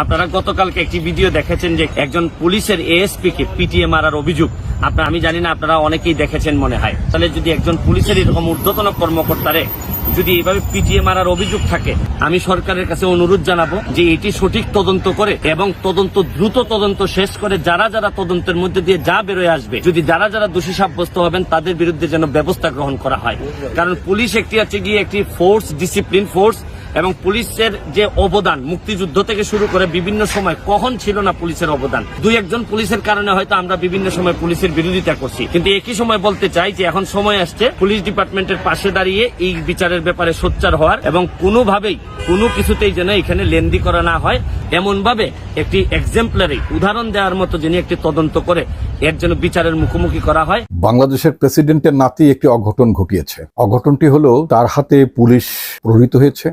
আপনারা গতকালকে একটি ভিডিও দেখেছেন যে একজন পুলিশের এএসপি কে পিটিএ মারার অভিযোগ। আপনার, আমি জানি না, আপনারা অনেকেই দেখেছেন মনে হয়। তাহলে যদি একজন পুলিশের এরকম ঊর্ধ্বতন কর্মকর্তারে যদি এইভাবে পিটিএ মারার অভিযোগ থাকে, আমি সরকারের কাছে অনুরোধ জানাব যে এটি সঠিক তদন্ত করে এবং তদন্ত দ্রুত তদন্ত শেষ করে যারা যারা তদন্তের মধ্যে দিয়ে যা বেরোয় আসবে, যদি যারা যারা দোষী সাব্যস্ত হবেন, তাদের বিরুদ্ধে যেন ব্যবস্থা গ্রহণ করা হয়। কারণ পুলিশ একটি হচ্ছে গিয়ে একটি ফোর্স ডিসিপ্লিন ফোর্স এবং পুলিশের যে অবদান মুক্তিযুদ্ধ থেকে শুরু করে বিভিন্ন সময় কখন ছিল না পুলিশের অবদান? দুই একজন পুলিশের কারণে হয়তো আমরা বিভিন্ন সময় পুলিশের বিরোধিতা করছি। কিন্তু একই সময় বলতে চাই যে এখন সময় আসছে পুলিশ ডিপার্টমেন্টের পাশে দাঁড়িয়ে এই বিচারের ব্যাপারে সোচ্চার হওয়ার এবং কোনোভাবেই, কোনো কিছুতেই যেন এখানে লেন্দি করা না হয়। এমন ভাবে একটি এক্সাম্পলারি উদাহরণ দেওয়ার মতো যিনি একটি তদন্ত করে এর জন্য বিচারের মুখোমুখি করা হয়। বাংলাদেশের প্রেসিডেন্টের নাতি একটি অঘটন ঘটিয়েছে। অঘটনটি হলো তার হাতে পুলিশ প্রহৃত হয়েছে।